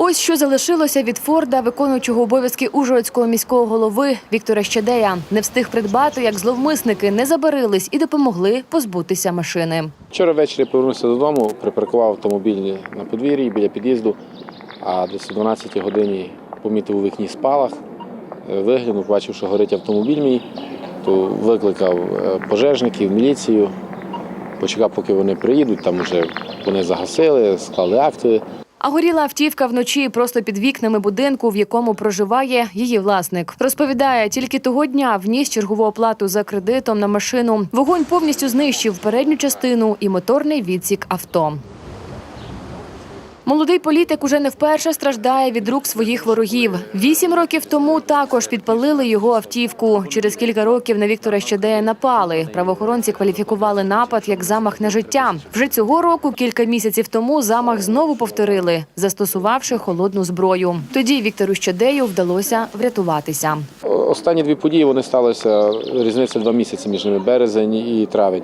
Ось що залишилося від Форда, виконуючого обов'язки Ужгородського міського голови Віктора Щадея. Не встиг придбати, як зловмисники не забарились і допомогли позбутися машини. Вчора ввечері повернувся додому, припаркував автомобіль на подвір'ї біля під'їзду, а десь о 12 годині помітив у вікні спалах, Е, виглянув, бачив, що горить автомобіль мій, то викликав е, пожежників, міліцію, почекав, поки вони приїдуть, там вже вони загасили, склали акти. А горіла автівка вночі просто під вікнами будинку, в якому проживає її власник. Розповідає, тільки того дня вніс чергову оплату за кредитом на машину. Вогонь повністю знищив передню частину і моторний відсік авто. Молодий політик уже не вперше страждає від рук своїх ворогів. Вісім років тому також підпалили його автівку. Через кілька років на Віктора Щадея напали. Правоохоронці кваліфікували напад як замах на життя. Вже цього року, кілька місяців тому, замах знову повторили, застосувавши холодну зброю. Тоді Віктору Щадею вдалося врятуватися. Останні дві події вони сталися різниця два місяці між ними березень і травень.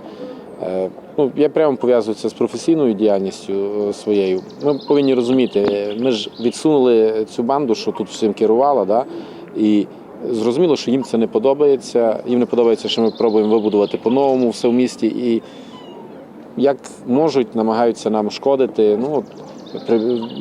Е, Ну, я прямо пов'язую це з професійною діяльністю е, своєю. Ми повинні розуміти, ми ж відсунули цю банду, що тут всім керувала, да? і зрозуміло, що їм це не подобається. Їм не подобається, що ми пробуємо вибудувати по-новому все в місті. І як можуть, намагаються нам шкодити. Ну,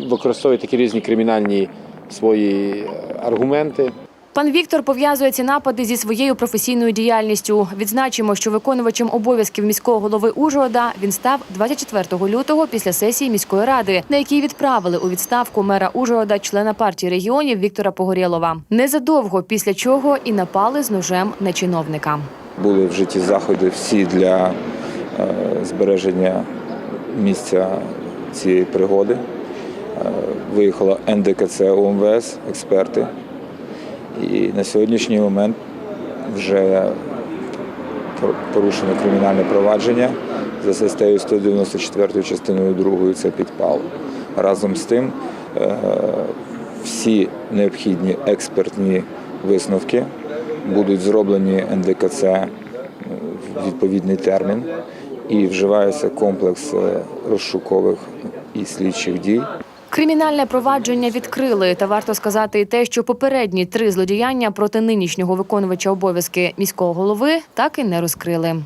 використовують такі різні кримінальні свої е, аргументи. Пан Віктор пов'язує ці напади зі своєю професійною діяльністю. Відзначимо, що виконувачем обов'язків міського голови Ужгорода він став 24 лютого після сесії міської ради, на якій відправили у відставку мера Ужгорода, члена партії регіонів Віктора Погорєлова. Незадовго після чого і напали з ножем на чиновника. Були вжиті заходи всі для е, збереження місця цієї пригоди. Е, Виїхало НДКЦ ОМВС, експерти. І на сьогоднішній момент вже пор- порушено кримінальне провадження за статтею 194 частиною 2 це підпал. Разом з тим е, всі необхідні експертні висновки будуть зроблені НДКЦ е, в відповідний термін і вживається комплекс е, розшукових і слідчих дій. Кримінальне провадження відкрили. Та варто сказати і те, що попередні три злодіяння проти нинішнього виконувача обов'язки міського голови так і не розкрили.